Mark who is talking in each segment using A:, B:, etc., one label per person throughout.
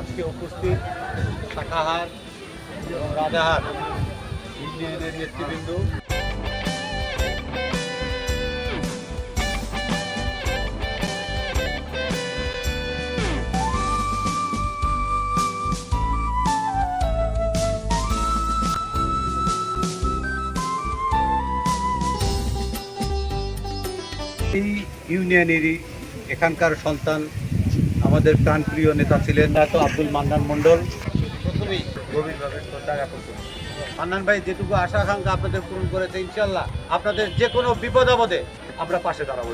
A: আজকে উপস্থিত শাখাহার এবং রাজাহার ইউনিয়নের নেতৃবৃন্দ। এই ইউনিয়নেরই এখানকার সন্তান আমাদের প্রাণপ্রিয় নেতা ছিলেন তো আব্দুল মান্নান মণ্ডল। প্রথমেই গভীরভাবে শ্রদ্ধা জ্ঞাপন করি মান্নান ভাই যেটুকু আশা আকাঙ্ক্ষা আপনাদের পূরণ করেছে ইনশাল্লাহ আপনাদের যে কোনো বিপদ আপদে আমরা পাশে দাঁড়াবো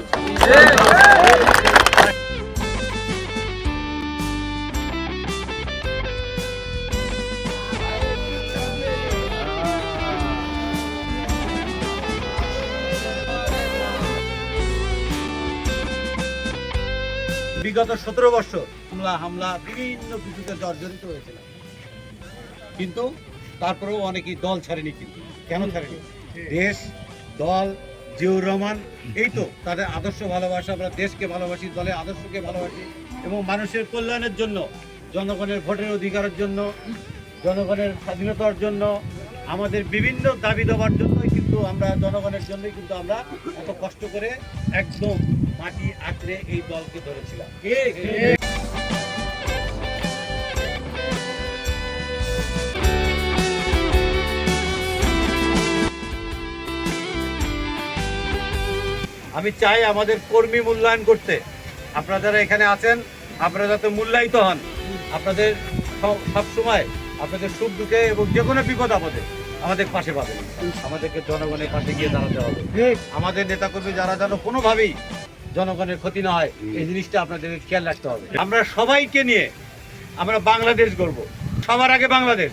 A: বিগত সতেরো বছর হামলা হামলা, বিভিন্ন কিছুতে জর্জরিত হয়েছিলাম। কিন্তু তারপরেও অনেকেই দল ছাড়েনি কিন্তু। কেন ছাড়েনি? দেশ, দল, জিয়াউর রহমান, এই তো তাদের আদর্শ ভালোবাসা, আমরা দেশকে ভালোবাসি, দলের আদর্শকে ভালোবাসি এবং মানুষের কল্যাণের জন্য, জনগণের ভোটের অধিকারের জন্য, জনগণের স্বাধীনতার জন্য আমাদের বিভিন্ন দাবি দেওয়ার জন্যই কিন্তু আমরা জনগণের জন্যই কিন্তু আমরা এত কষ্ট করে একদম মাটি আঁকড়ে এই দলকে ধরেছিলাম। আমি চাই আমাদের কর্মী মূল্যায়ন করতে। আপনারা এখানে আছেন, আপনারা যাতে মূল্যায়িত হন। আপনাদের সব- সবসময় আপনাদের সুখ দুঃখে এবং যে কোনো বিপদ আপদে আমাদের পাশে পাবে। আমাদেরকে জনগণের পাশে গিয়ে দাঁড়াতে হবে। আমাদের নেতাকর্মী যারা যেন কোনোভাবেই জনগণের ক্ষতি না হয় এই জিনিসটা আপনাদের খেয়াল রাখতে হবে। আমরা সবাইকে নিয়ে আমরা বাংলাদেশ গড়ব। সবার আগে বাংলাদেশ।